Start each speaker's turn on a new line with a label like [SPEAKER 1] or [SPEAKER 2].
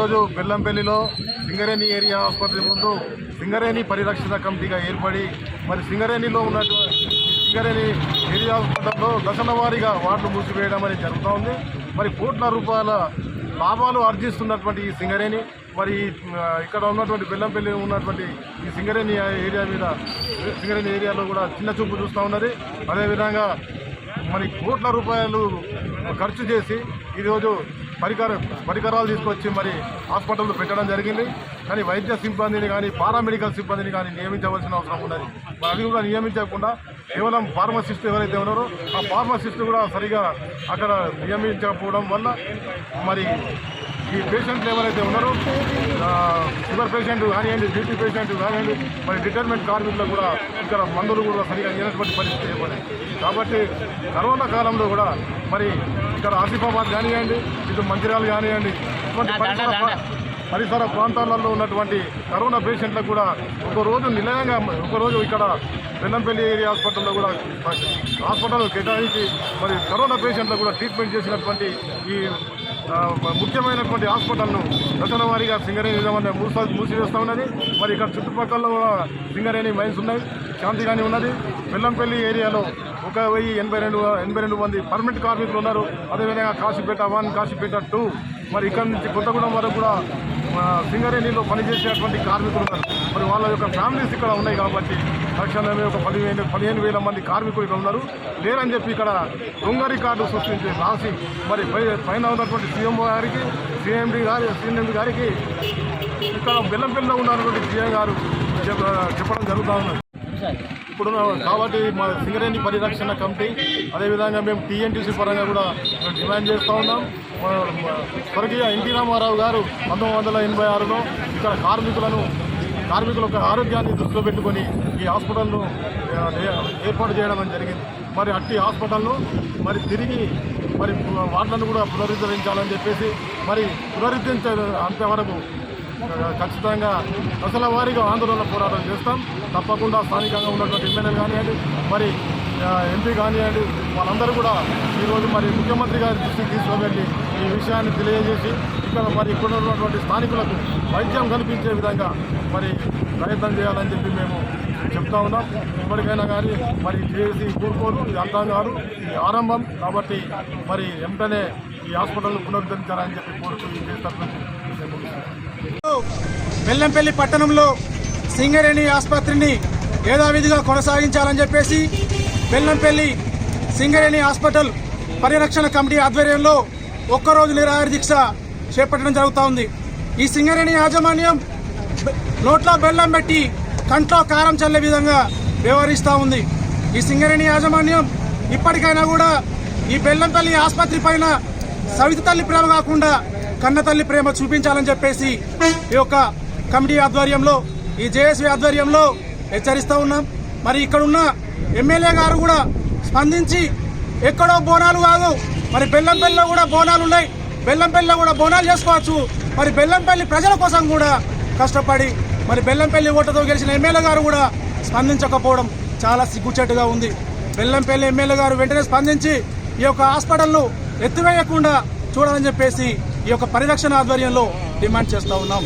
[SPEAKER 1] ఈరోజు బెల్లంపల్లిలో సింగరేణి ఏరియా ఆసుపత్రి ముందు సింగరేణి పరిరక్షణ కమిటీగా ఏర్పడి మరి సింగరేణిలో ఉన్నటువంటి సింగరేణి ఏరియా ఆసుపత్రిలో దశల వారీగా వార్డులు మూసివేయడం అనేది జరుగుతూ ఉంది. మరి కోట్ల రూపాయల లాభాలు ఆర్జిస్తున్నటువంటి ఈ సింగరేణి మరి ఇక్కడ ఉన్నటువంటి బెల్లంపల్లి ఉన్నటువంటి ఈ సింగరేణి ఏరియా మీద సింగరేణి ఏరియాలో కూడా చిన్న చూపు చూస్తూ ఉన్నది. అదేవిధంగా మరి కోట్ల రూపాయలు ఖర్చు చేసి ఈరోజు పరికర పరికరాలు తీసుకొచ్చి మరి హాస్పిటల్లో పెట్టడం జరిగింది. కానీ వైద్య సిబ్బందిని కానీ పారామెడికల్ సిబ్బందిని కానీ నియమించవలసిన అవసరం ఉన్నది. మరి అది కూడా నియమించకుండా కేవలం ఫార్మసిస్ట్ ఎవరైతే ఉన్నారో ఆ ఫార్మసిస్ట్ కూడా సరిగా అక్కడ నియమించకపోవడం వల్ల మరి ఈ పేషెంట్లు ఎవరైతే ఉన్నారో షుగర్ పేషెంట్ కానివ్వండి బీపీ పేషెంట్ కానివ్వండి మరి రిటైర్మెంట్ కార్మికులకు కూడా ఇక్కడ మందులు కూడా సరిగా ఇవ్వనటువంటి పరిస్థితి ఏర్పడింది. కాబట్టి కరోనా కాలంలో కూడా మరి ఇక్కడ ఆసిఫాబాద్ కానివ్వండి ఇటు మంచిర్యాల కానివ్వండి ఇటువంటి పరిసర ప్రా- పరిసర ప్రాంతాలలో ఉన్నటువంటి కరోనా పేషెంట్లకు కూడా ఒక రోజు నిలయంగా ఒక రోజు ఇక్కడ బెల్లంపల్లి ఏరియా హాస్పిటల్లో కూడా హాస్పిటల్ కేటాయించి మరి కరోనా పేషెంట్లకు కూడా ట్రీట్మెంట్ చేసినటువంటి ఈ ముఖ్యమైనటువంటి హాస్పిటల్ను దశల వారీగా సింగరేణి నిజమన్న మూస మూసివేస్తూ ఉన్నది. మరి ఇక్కడ చుట్టుపక్కల కూడా సింగరేణి మైన్స్ ఉన్నాయి. శాంతిగాని ఉన్నది. బెల్లంపల్లి ఏరియాలో ఒక వెయ్యి ఎనభై రెండు ఎనభై రెండు మంది పర్మనెంట్ కార్మికులు ఉన్నారు. అదేవిధంగా కాశీపేట వన్ కాశీపేట టూ. మరి ఇక్కడ నుంచి కొత్తగూడెం వరకు కూడా సింగరేణిలో పనిచేసేటువంటి కార్మికులు ఉన్నారు మరి వాళ్ళ యొక్క ఫ్యామిలీస్ ఇక్కడ ఉన్నాయి కాబట్టి తక్షణమే ఒక పదిహేను పదిహేను వేల మంది కార్మికులు ఇక్కడ ఉన్నారు. లేరని చెప్పి ఇక్కడ దొంగ రికార్డు సృష్టించి రాసి మరి పై పైన ఉన్నటువంటి సీఎం గారికి సీఎండి గారి సీఎండి గారికి ఇక్కడ బెల్లంపల్లిలో ఉన్నటువంటి సీఎం గారు చెప్పడం జరుగుతూ ఉన్నది. ఇప్పుడు కాబట్టి మా సింగరేణి పరిరక్షణ కమిటీ అదేవిధంగా మేము టీఎన్టీసీ పరంగా కూడా డిమాండ్ చేస్తూ ఉన్నాం. స్వర్గీయ ఎన్టీ రామారావు గారు పంతొమ్మిది వందల ఎనభై ఆరులో ఇక్కడ కార్మికులను కార్మికుల యొక్క ఆరోగ్యాన్ని దృష్టిలో పెట్టుకొని ఈ హాస్పిటల్ను ఏర్పాటు చేయడం జరిగింది. మరి అట్టి హాస్పిటల్ను మరి తిరిగి మరి వాటిలను కూడా పునరుద్ధరించాలని చెప్పేసి మరి పునరుద్ధరించే అంతవరకు ఖచ్చితంగా దశల వారీగా ఆందోళన పోరాటం చేస్తాం. తప్పకుండా స్థానికంగా ఉన్నటువంటి ఎమ్మెల్యేలు కానివ్వండి మరి ఎంపీ కానివ్వండి వాళ్ళందరూ కూడా ఈరోజు మరి ముఖ్యమంత్రి గారి దృష్టికి తీసుకువెళ్ళి ఈ విషయాన్ని తెలియజేసి ఇక్కడ మరి ఇక్కడ ఉన్నటువంటి స్థానికులకు వైద్యం కల్పించే విధంగా మరి ప్రయత్నం చేయాలని చెప్పి మేము చెప్తా ఉన్నాం. ఇప్పటికైనా కానీ మరి చేసి కూరుకోరు ఇది అంతం కాదు ఇది ఆరంభం కాబట్టి మరి వెంటనే ఈ హాస్పిటల్ పునరుద్ధరించాలని చెప్పి కోరుతూ ఈ చేస్తారు
[SPEAKER 2] బెల్లంపల్లి పట్టణంలో సింగరేణి ఆసుపత్రిని యథావిధిగా కొనసాగించాలని చెప్పేసి బెల్లంపల్లి సింగరేణి హాస్పిటల్ పరిరక్షణ కమిటీ ఆధ్వర్యంలో ఒక్కరోజు నిరాహార దీక్ష చేపట్టడం జరుగుతూ ఉంది. ఈ సింగరేణి యాజమాన్యం నోట్లో బెల్లం పెట్టి కంట్లో కారం చల్లే విధంగా వ్యవహరిస్తూ ఉంది. ఈ సింగరేణి యాజమాన్యం ఇప్పటికైనా కూడా ఈ బెల్లంపల్లి ఆసుపత్రి పైన సవితి తల్లి ప్రేమ కాకుండా కన్న తల్లి ప్రేమ చూపించాలని చెప్పేసి ఈ యొక్క కమిటీ ఆధ్వర్యంలో ఈ జేఎస్వి ఆధ్వర్యంలో హెచ్చరిస్తూ ఉన్నాం. మరి ఇక్కడున్న ఎమ్మెల్యే గారు కూడా స్పందించి ఎక్కడో బోనాలు కాదు మరి బెల్లంపల్లిలో కూడా బోనాలు ఉన్నాయి. బెల్లంపల్లిలో కూడా బోనాలు చేసుకోవచ్చు. మరి బెల్లంపల్లి ప్రజల కోసం కూడా కష్టపడి మరి బెల్లంపల్లి ఓటుతో గెలిచిన ఎమ్మెల్యే గారు కూడా స్పందించకపోవడం చాలా సిగ్గుచేటుగా ఉంది. బెల్లంపల్లి ఎమ్మెల్యే గారు వెంటనే స్పందించి ఈ యొక్క హాస్పిటల్ను ఎత్తివేయకుండా చూడాలని చెప్పేసి ఈ యొక్క పరిరక్షణ ఆధ్వర్యంలో డిమాండ్ చేస్తూ ఉన్నాం.